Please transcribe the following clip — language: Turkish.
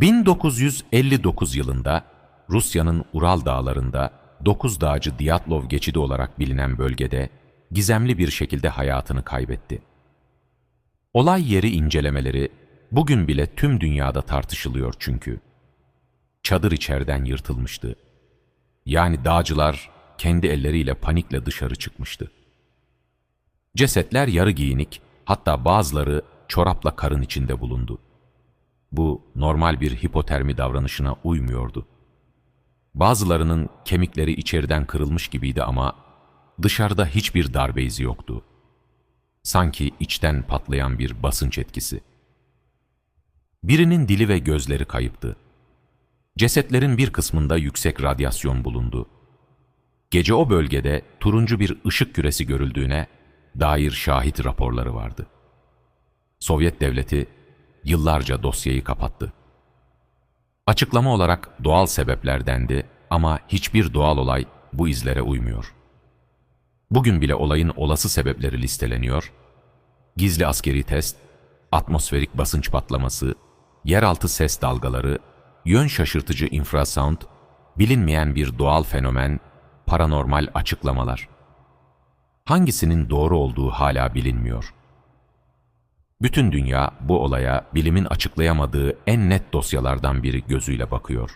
1959 yılında Rusya'nın Ural dağlarında Dokuz Dağcı Diatlov geçidi olarak bilinen bölgede gizemli bir şekilde hayatını kaybetti. Olay yeri incelemeleri bugün bile tüm dünyada tartışılıyor çünkü. Çadır içeriden yırtılmıştı. Yani dağcılar kendi elleriyle panikle dışarı çıkmıştı. Cesetler yarı giyinik, hatta bazıları çorapla karın içinde bulundu. Bu normal bir hipotermi davranışına uymuyordu. Bazılarının kemikleri içeriden kırılmış gibiydi ama dışarıda hiçbir darbe izi yoktu. Sanki içten patlayan bir basınç etkisi. Birinin dili ve gözleri kayıptı. Cesetlerin bir kısmında yüksek radyasyon bulundu. Gece o bölgede turuncu bir ışık küresi görüldüğüne dair şahit raporları vardı. Sovyet devleti yıllarca dosyayı kapattı. Açıklama olarak doğal sebepler dendi ama hiçbir doğal olay bu izlere uymuyor. Bugün bile olayın olası sebepleri listeleniyor. Gizli askeri test, atmosferik basınç patlaması, yeraltı ses dalgaları, yön şaşırtıcı infrasound, bilinmeyen bir doğal fenomen, paranormal açıklamalar. Hangisinin doğru olduğu hala bilinmiyor. Bütün dünya bu olaya bilimin açıklayamadığı en net dosyalardan biri gözüyle bakıyor.